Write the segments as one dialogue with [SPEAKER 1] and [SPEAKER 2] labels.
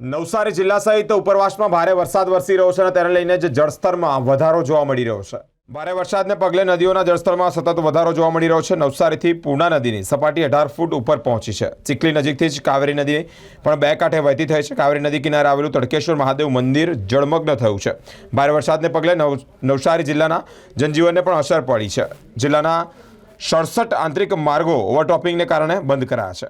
[SPEAKER 1] નવસારી જિલ્લા સહિત ઉપરવાસમાં ભારે વરસાદ વરસી રહ્યો છે અને તેને લઈને જે જળસ્તરમાં વધારો જોવા મળી રહ્યો છે. ભારે વરસાદને પગલે નદીઓના જળસ્તરમાં સતત વધારો જોવા મળી રહ્યો છે. નવસારીથી પૂર્ણા નદીની સપાટી અઢાર ફૂટ ઉપર પહોંચી છે. ચીખલી નજીકથી જ કાવેરી નદી પણ બે કાંઠે વહેતી થઈ છે. કાવેરી નદી કિનારે આવેલું તડકેશ્વર મહાદેવ મંદિર જળમગ્ન થયું છે. ભારે વરસાદને પગલે નવ નવસારી જિલ્લાના જનજીવનને પણ અસર પડી છે. જિલ્લાના સડસઠ આંતરિક માર્ગો ઓવરટોપિંગને કારણે બંધ કરાયા છે.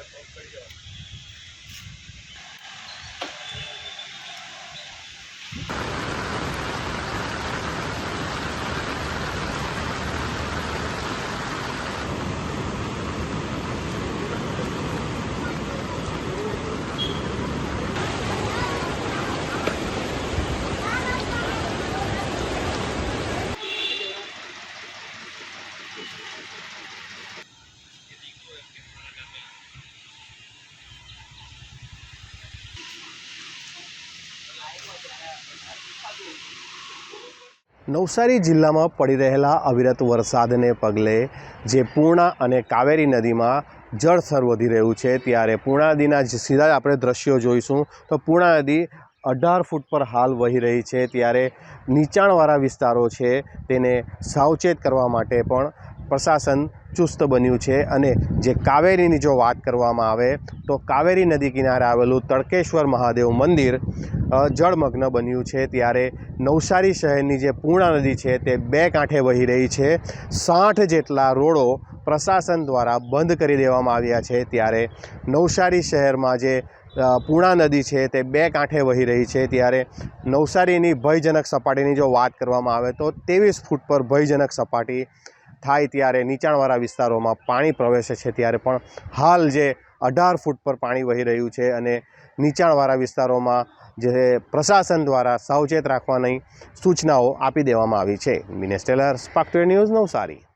[SPEAKER 1] Thank you.
[SPEAKER 2] નવસારી જિલ્લામાં પડી રહેલા અવિરત વરસાદને પગલે જે પૂર્ણા અને કાવેરી નદીમાં જળસ્તર વધી રહ્યું છે, ત્યારે પૂર્ણા નદીના સીધા આપણે દ્રશ્યો જોઈશું. તો પૂર્ણા નદી અઢાર ફૂટ પર હાલ વહી રહી છે, ત્યારે નીચાણવાળા વિસ્તારો છે તેને સાવચેત કરવા માટે પણ પ્રશાસન ચુસ્ત બન્યું છે. અને જે કાવેરીની જો વાત કરવામાં આવે, તો કાવેરી નદી કિનારે આવેલું તડકેશ્વર મહાદેવ મંદિર જળમગ્ન બન્યું છે ત્યારે નવસારી શહેરની જે પૂર્ણા નદી છે તે બે કાંઠે વહી રહી છે. સાઠ જેટલા રોડો પ્રશાસન દ્વારા બંધ કરી દેવામાં આવ્યા છે ત્યારે નવસારી શહેરમાં જે પૂર્ણા નદી છે તે બે કાંઠે વહી રહી છે ત્યારે નવસારીની ભયજનક સપાટીની જો વાત કરવામાં આવે તો ત્રેવીસ ફૂટ પર ભયજનક સપાટી થાય ત્યારે નીચાણવાળા વિસ્તારોમાં પાણી પ્રવેશે છે ત્યારે પણ હાલ જે અઢાર ફૂટ પર પાણી વહી રહ્યું છે અને નીચાણવાળા વિસ્તારોમાં જે પ્રશાસન દ્વારા સાવચેત રાખવાની સૂચનાઓ આપી દેવામાં આવી છે. Minesh Tailor Spark News Navsari.